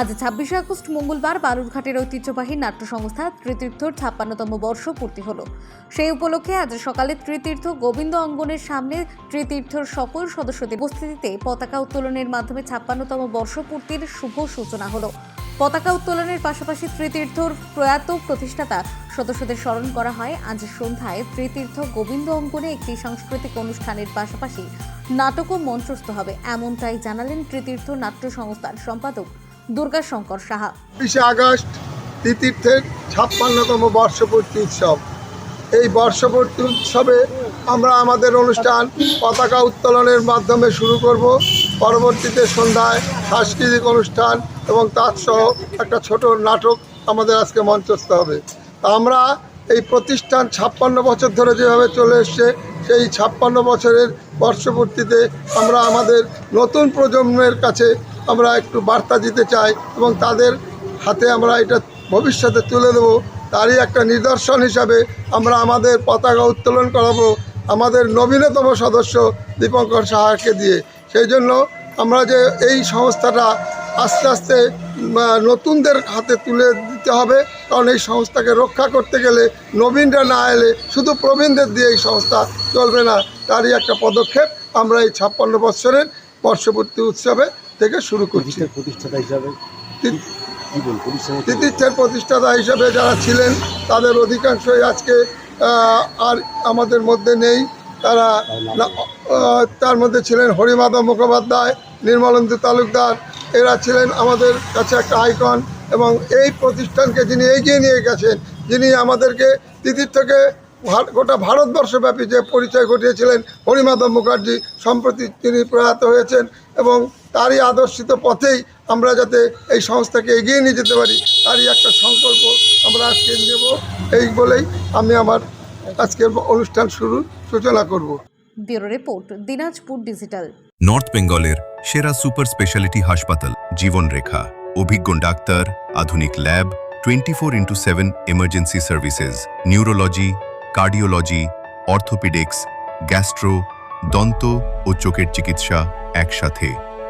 আজ ছাব্বিশে আগস্ট মঙ্গলবার বালুরঘাটের ঐতিহ্যবাহী নাট্য সংস্থা তৃতীর্থর ছাপ্পান্নতম বর্ষ পূর্তি হলো। সেই উপলক্ষে আজ সকালে তৃতীর্থ গোবিন্দ অঙ্গনের সামনে তৃতীর্থর সকল সদস্যদের উপস্থিতিতে পতাকা উত্তোলনের মাধ্যমে ছাপ্পান্নতম বর্ষ পূর্তির শুভ সূচনা হলো। পতাকা উত্তোলনের পাশাপাশি তৃতীর্থর প্রয়াত প্রতিষ্ঠাতা সদস্যদের স্মরণ করা হয়। আজ সন্ধ্যায় তৃতীর্থ গোবিন্দ অঙ্গনে একটি সাংস্কৃতিক অনুষ্ঠানের পাশাপাশি নাটকও মঞ্চস্থ হবে। এমনটাই জানালেন তৃতীর্থ নাট্য সংস্থার সম্পাদক দুর্গাশঙ্কর সাহা। বিশে আগস্ট তিতীর্থের ছাপ্পান্নতম বর্ষপূর্তি উৎসব। এই বর্ষপূর্তি উৎসবে আমরা আমাদের অনুষ্ঠান পতাকা উত্তোলনের মাধ্যমে শুরু করব। পরবর্তীতে সন্ধ্যায় সাংস্কৃতিক অনুষ্ঠান এবং তার সহ একটা ছোট নাটক আমাদের আজকে মঞ্চস্থ হবে। আমরা এই প্রতিষ্ঠান ছাপ্পান্ন বছর ধরে যেভাবে চলে এসছে, সেই ছাপ্পান্ন বছরের বর্ষপূর্তিতে আমরা আমাদের নতুন প্রজন্মের কাছে আমরা একটু বার্তা দিতে চাই এবং তাদের হাতে আমরা এটা ভবিষ্যতে তুলে দেবো। তারই একটা নিদর্শন হিসাবে আমরা আমাদের পতাকা উত্তোলন করাবো আমাদের নবীনতম সদস্য দীপঙ্কর সাহাকে দিয়ে। সেই জন্য আমরা যে এই সংস্থাটা আস্তে আস্তে নতুনদের হাতে তুলে দিতে হবে, কারণ এই সংস্থাকে রক্ষা করতে গেলে নবীনরা না এলে শুধু প্রবীণদের দিয়ে এই সংস্থা চলবে না। তারই একটা পদক্ষেপ আমরা এই ছাপ্পান্ন বৎসরের বর্ষপূর্তি উৎসবে থেকে শুরু করছি। প্রতিষ্ঠাতা হিসাবে তি- প্রতিষ্ঠাতা হিসাবে? যারা ছিলেন তাদের অধিকাংশই আজকে আর আমাদের মধ্যে নেই। তারা তার মধ্যে ছিলেন হরিমাধব মুখোপাধ্যায় নির্মলেন্দু তালুকদার। এরা ছিলেন আমাদের কাছে একটা আইকন এবং এই প্রতিষ্ঠানকে যিনি এগিয়ে নিয়ে গেছেন যিনি আমাদেরকে তিতীর্থকে ভা- গোটা ভারতবর্ষব্যাপী যে পরিচয় ঘটিয়েছিলেন হরিমাধব মুখার্জি সম্প্রতি তিনি প্রয়াত হয়েছেন এবং তারই আদর্শিত পথেই আমরা যাতে এই সংস্থাকে এগিয়ে নিয়ে যেতে পারি তারই একটা সংকল্প আমরা আজকে নেব। এই বলেই আমি আমার আজকের অনুষ্ঠান শুরু সূচনা করব। Bureau report Dinajpur digital. North বেঙ্গলের সেরা সুপার স্পেশালিটি হাসপাতাল জীবনরেখা অভিজ্ঞ ডাক্তার আধুনিক lab twenty four into seven emergency services neurology cardiology orthopaedics gastro দন্ত ও চোখের চিকিৎসা একসাথে।